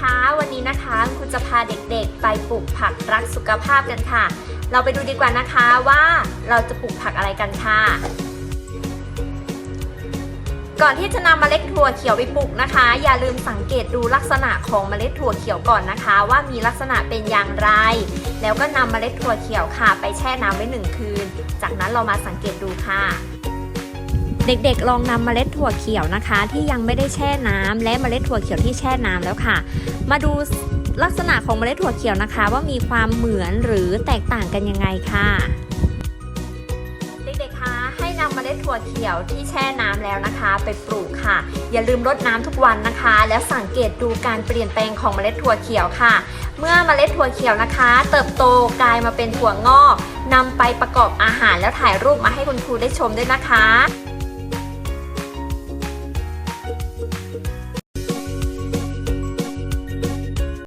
คะ วันนี้นะคะคุณจะพาเด็กๆ ไปปลูกผักรักสุขภาพกันค่ะ เราไปดูดีกว่านะคะว่าเราจะปลูกผักอะไรกันค่ะ ก่อนที่จะนำเมล็ดถั่วเขียวไปปลูกนะคะ อย่าลืมสังเกตดูลักษณะของเมล็ดถั่วเขียวก่อนนะคะ ว่ามีลักษณะเป็นอย่างไร แล้วก็นำเมล็ดถั่วเขียวค่ะ ไปแช่น้ำไว้หนึ่งคืน จากนั้นเรามาสังเกตดูค่ะ เด็กๆ ลองนำเมล็ดถั่วเขียวนะคะ ที่ยังไม่ได้แช่น้ำและเมล็ดถั่วเขียวที่แช่น้ำแล้วค่ะ มาดูลักษณะของเมล็ดถั่วเขียวนะคะ ว่ามีความเหมือนหรือแตกต่างกันยังไงค่ะ เด็กๆคะให้นำเมล็ดถั่วเขียวที่แช่น้ำแล้วนะคะ ไปปลูกค่ะ อย่าลืมรดน้ำทุกวันนะคะ แล้วสังเกตดูการเปลี่ยนแปลงของเมล็ดถั่วเขียวค่ะ เมื่อเมล็ดถั่วเขียวนะคะ เติบโตกลายมาเป็นถั่วงอกนำไปประกอบอาหารแล้วถ่ายรูปมาให้คุณครูได้ชมด้วยนะคะ